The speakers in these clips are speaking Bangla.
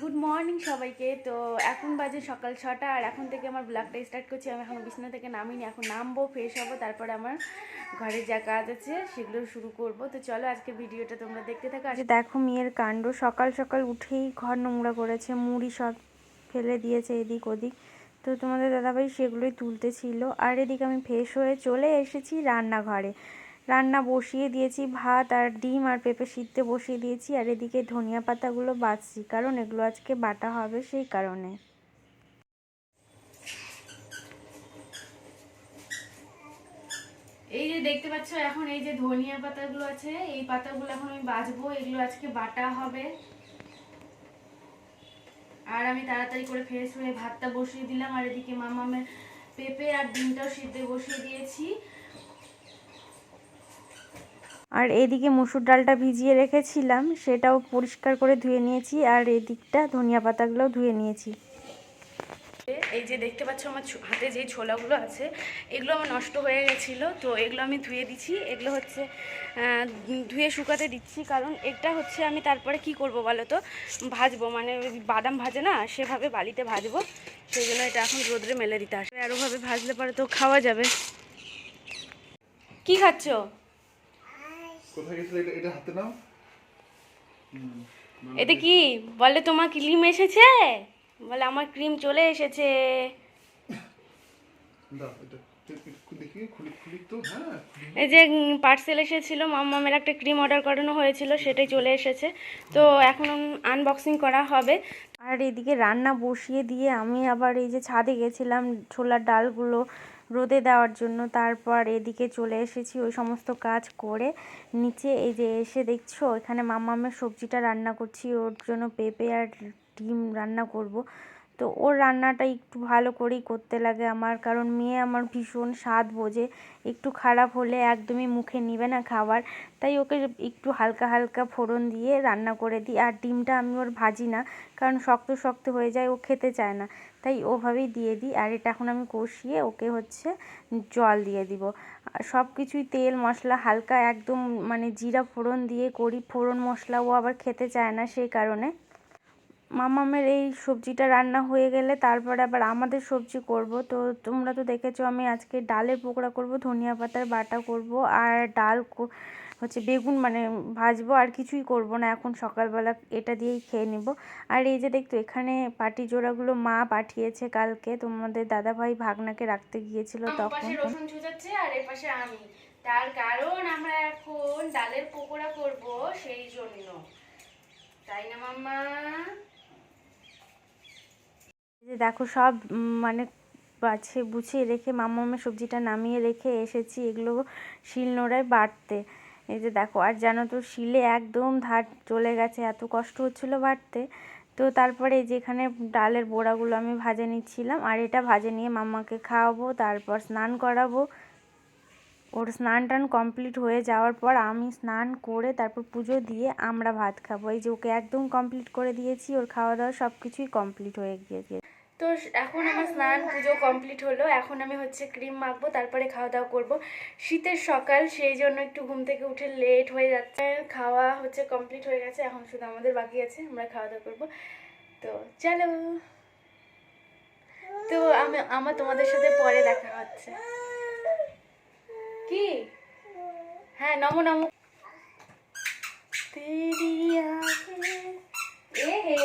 গুড মর্নিং সবাইকে। তো এখন বাজে সকাল ছটা, আর এখন থেকে আমার ব্লগটা স্টার্ট করছি। আমি এখন বিছানা থেকে নামিনি, এখন নামবো ফ্রেশ হব, তারপরে আমার ঘরের যা কাজ আছে সেগুলো শুরু করব। তো চলো আজকে ভিডিওটা তোমরা দেখতে থাকো। আর দেখো মেয়ের কাণ্ড, সকাল সকাল উঠেই ঘর নোংরা করেছে, মুড়ি সব ফেলে দিয়েছে এদিক ওদিক। তো তোমাদের দাদাভাই সেগুলোই তুলতেছিল আর এদিকে আমি ফ্রেশ হয়ে চলে এসেছি রান্নাঘরে। রান্না বসিয়ে দিয়েছি, ভাত আর ডিম আর পেঁপে সিদ্ধ বসিয়ে দিয়েছি আর এদিকে ধনিয়া পাতাগুলো বাছছি কারণ এগুলো আজকে বাটা হবে সেই কারণে। এই যে দেখতে পাচ্ছ, এখন এই যে ধনিয়া পাতাগুলো আছে, এই পাতাগুলো এখন আমি বাছবো এগুলো আজকে বাটা হবে। আর আমি তাড়াতাড়ি করে ফ্রেশ হয়ে ভাতটা বসিয়ে দিলাম, আর এদিকে মামামের পেঁপে আর ডিমটাও সিদ্ধে বসিয়ে দিয়েছি। আর এদিকে মুসুর ডালটা ভিজিয়ে রেখেছিলাম, সেটাও পরিষ্কার করে ধুয়ে নিয়েছি, আর এদিকটা ধনিয়া পাতাগুলোও ধুয়ে নিয়েছি। এই যে দেখতে পাচ্ছ আমার হাতে যে ছোলাগুলো আছে, এগুলো আমার নষ্ট হয়ে গেছিল, তো এগুলো আমি ধুয়ে দিচ্ছি। এগুলো হচ্ছে ধুয়ে শুকাতে দিচ্ছি, কারণ এটা হচ্ছে আমি তারপরে কি করব বলো তো? ভাজবো মানে বাদাম ভাজে না, সেভাবে বালিতে ভাজবো সেই জন্য এটা এখন রোদ্রে মেলে দিতে আসবে। আরোভাবে ভাজলে পরে তো খাওয়া যাবে। কি খাচ্ছ? কোথায় গেছিল? এটা এটা হাতে নাও। এতে কি? বলে তোমার ক্রিম এসেছে? বলে আমার ক্রিম চলে এসেছে। হ্যাঁ। এই যে পার্সেল এসেছিল মামামের একটা ক্রিম অর্ডার করানো হয়েছিল সেটাই চলে এসেছে। তো এখন আনবক্সিং করা হবে। আর এদিকে রান্না বসিয়ে দিয়ে আমি আবার এই যে ছাদে গেছিলাম ছোলার ডালগুলো রোদে দেওয়ার জন্য তারপর এদিকে চলে এসেছি, ওই সমস্ত কাজ করে নিচে এই যে এসে দেখছ, এখানে মামামের সবজিটা রান্না করছি, ওর জন্য পেঁপে আর ডিম রান্না করব। তো ওর রান্নাটা একটু ভালো করেই করতে লাগে আমার, কারণ মেয়ে আমার ভীষণ স্বাদ বোঝে। একটু খারাপ হলে একদমই মুখে নিবে না খাবার। তাই ওকে একটু হালকা হালকা ফোড়ন দিয়ে রান্না করে দিই। আর ডিমটা আমি ওর ভাজি না, কারণ শক্ত শক্ত হয়ে যায়, ও খেতে চায় না। তাই ওভাবেই দিয়ে দিই। আর এটা এখন আমি কষিয়ে ওকে হচ্ছে জল দিয়ে দিব। আর সব কিছুই তেল, মশলা, হালকা একদম মানে জিরা ফোড়ন দিয়ে করি। ফোড়ন মশলা ও আবার খেতে চায় না সেই কারণে। মামামের এই সবজিটা রান্না হয়ে গেলে তারপরে আবার আমাদের সবজি করব। তো তোমরা তো দেখেছ আমি আজকে ডালের পকোড়া করব ধনিয়া পাতার বাটা করব আর ডাল হচ্ছে বেগুন মানে ভাজবো আর কিছুই করব না। এখন সকালবেলা এটা দিয়েই খেয়ে নেব। আর এই যে দেখতো এখানে পাটি জোড়াগুলো মা পাঠিয়েছে কালকে। তোমাদের দাদাভাই ভাগনাকে রাখতে গিয়েছিল তখন। পাশে রসুন আর আমি। তার কারণ আমরা এখন ডালের পকোড়া করব সেই জন্য। তাই না মাম্মা? যে দেখো সব মানে বাছে গুছিয়ে রেখে মামামের সবজিটা নামিয়ে রেখে এসেছি এগুলো শিলনোড়ায় বাটতে। এই যে দেখো, আর জানো তো শিলে একদম ধার চলে গেছে, এত কষ্ট হচ্ছিল বাটতে। তো তারপরে এই যে এখানে ডালের বড়াগুলো আমি ভাজে নিচ্ছিলাম, আর এটা ভাজে নিয়ে মাম্মাকে খাওয়াবো, তারপর স্নান করাবো। ওর স্নান টান কমপ্লিট হয়ে যাওয়ার পর আমি স্নান করে তারপর পুজো দিয়ে আমরা ভাত খাব। এই যে ওকে একদম কমপ্লিট করে দিয়েছি, ওর খাওয়া দাওয়া সব কিছুই কমপ্লিট হয়ে গিয়েছে তো এখন আমার স্নান পুজো কমপ্লিট হলো। এখন আমি হচ্ছে ক্রিম মাখবো, তারপরে খাওয়া দাওয়া করব। শীতের সকাল, সেই জন্য একটু ঘুম থেকে উঠে লেট হয়ে যাচ্ছে। খাওয়া হচ্ছে কমপ্লিট হয়ে গেছে, এখন শুধু আমাদের বাকি আছে, আমরা খাওয়া দাওয়া করব। তো চলো। তো আমি, আমার তোমাদের সাথে পরে দেখা হচ্ছে। কি? হ্যাঁ নমো নমো। তেরি আগে এ হে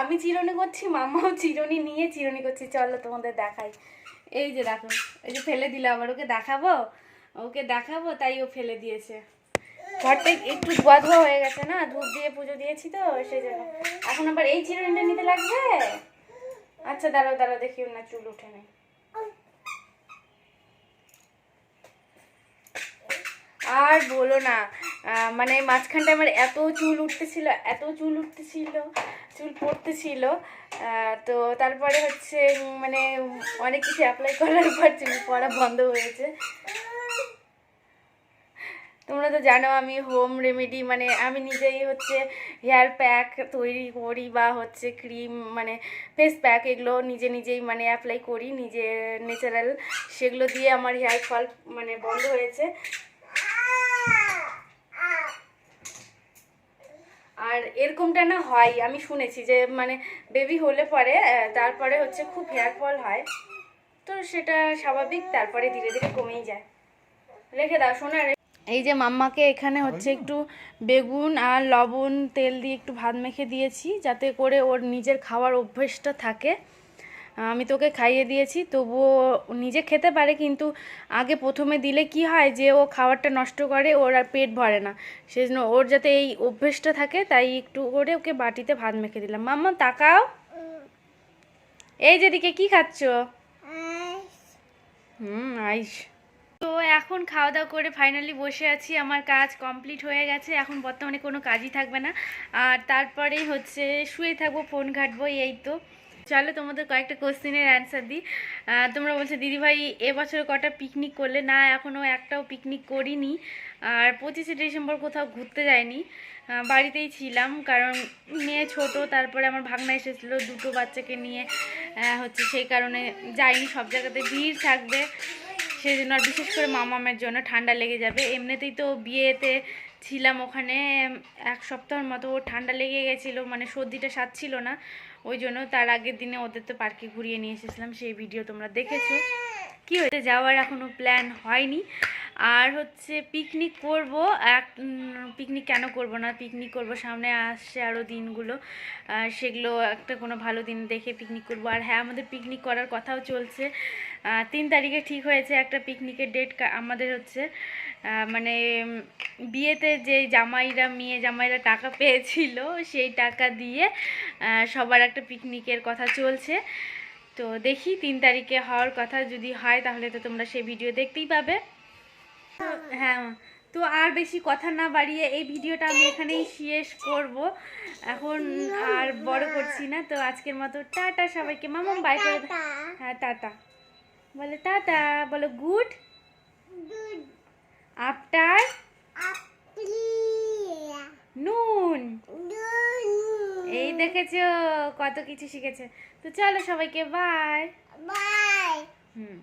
আমি চিরুনি করছি মামাও চিরুনি নিয়ে চিরনি করছি। চলো তোমাদের দেখাই। এই যে দেখো, এই যে ফেলে দিল, আবার ওকে দেখাবো? ওকে দেখাবো, তাই ও ফেলে দিয়েছে। ঘরটা একটু ধোয়া ধোয়া হয়ে গেছে না, ধূপ দিয়ে পুজো দিয়েছি তো, সেই জন্য। এখন আবার এই চিরনিটা নিতে লাগবে? আচ্ছা দাঁড়াও দাঁড়াও দেখিও না চুল উঠে নেই। আর বলো না মানে মাঝখানটা আমার এত চুল উঠতেছিল, এত চুল উঠতেছিল, চুল পড়তেছিল তো তারপরে হচ্ছে মানে অনেক কিছু অ্যাপ্লাই করার পর চুল পড়া বন্ধ হয়েছে। তোমরা তো জানো আমি হোম রেমেডি মানে আমি নিজেই হচ্ছে হেয়ার প্যাক তৈরি করি বা হচ্ছে ক্রিম মানে ফেস প্যাক এগুলো নিজে নিজেই মানে অ্যাপ্লাই করি, নিজে ন্যাচারাল সেগুলো দিয়ে আমার হেয়ার ফল মানে বন্ধ হয়েছে। আর এরকমটা না হয় আমি শুনেছি যে মানে বেবি হলে পরে তারপরে হচ্ছে খুব হেয়ার ফল হয়। তো সেটা স্বাভাবিক তারপরে ধীরে ধীরে কমেই যায়। রেখে দাও সোনার এই যে মাম্মাকে এখানে হচ্ছে একটু বেগুন আর লবণ তেল দিয়ে একটু ভাত মেখে দিয়েছি যাতে করে ওর নিজের খাওয়ার অভ্যেসটা থাকে। আমি তোকে খাইয়ে দিয়েছি তবুও নিজে খেতে পারে কিন্তু আগে প্রথমে দিলে কি হয় যে ও খাবারটা নষ্ট করে ওর আর পেট ভরে না। সেই জন্য ওর যাতে এই অভ্যেসটা থাকে তাই একটু করে ওকে বাটিতে ভাত মেখে দিলাম। মাম্মা তাকাও। এই যেদিকে কি খাচ্ছ? হুম আইস। তো এখন খাওয়া দাওয়া করে ফাইনালি বসে আছি আমার কাজ কমপ্লিট হয়ে গেছে এখন বর্তমানে কোনো কাজই থাকবে না। আর তারপরেই হচ্ছে শুয়ে থাকব ফোন ঘাটবো এই তো। চলো তোমাদের কয়েকটা কোশ্চেনের অ্যান্সার দিই। তোমরা বলছো দিদিভাই এবছর কটা পিকনিক করলে? না এখনও একটাও পিকনিক করিনি। আর পঁচিশে ডিসেম্বর কোথাও ঘুরতে আহ, বাড়িতেই ছিলাম কারণ মেয়ে ছোট তারপরে আমার ভাগনা এসেছিল দুটো বাচ্চাকে নিয়ে। হচ্ছে সেই কারণে যাইনি সব জায়গাতে ভিড় থাকবে। সেই জন্য আর বিশেষ করে মামামের জন্য ঠান্ডা লেগে যাবে। এমনিতেই তো বিয়েতে ছিলাম ওখানে এক সপ্তাহের মতো ঠান্ডা লেগে গেছিল মানে সর্দিটা সারছিল না। ওই জন্য তার আগের দিনে ওদের তো পার্কে ঘুরিয়ে নিয়ে এসেছিলাম, সেই ভিডিও তোমরা দেখেছ। কি হয়েছে? যাওয়ার এখনও প্ল্যান হয়নি। আর হচ্ছে পিকনিক করব, এক পিকনিক কেন করব না পিকনিক করব, সামনে আসছে আরও দিনগুলো। সেগুলো একটা কোনো ভালো দিন দেখে পিকনিক করব। আর হ্যাঁ আমাদের পিকনিক করার কথাও চলছে। তিন তারিখে ঠিক হয়েছে, একটা পিকনিকের ডেট আমাদের হচ্ছে মানে বিয়েতে যে জামাইরা মেয়ে জামাইরা টাকা পেয়েছিল সেই টাকা দিয়ে সবার একটা পিকনিকের কথা চলছে। তো দেখি তিন তারিখে হওয়ার কথা যদি হয় তাহলে তো তোমরা সেই ভিডিও দেখতেই পাবে। হ্যাঁ তো আর বেশি কথা না বাড়িয়ে এই ভিডিওটা আমি এখানেই শেষ করব। এখন আর বড় করছি না। তো আজকের মতো টাটা সবাইকে। মামাম বাই করে হ্যাঁ টাটা। বলে টাটা। বলো গুড আফটার নুন এই দেখেছ কত কিছু শিখেছে। তো চলো সবাইকে বাই বাই হুম।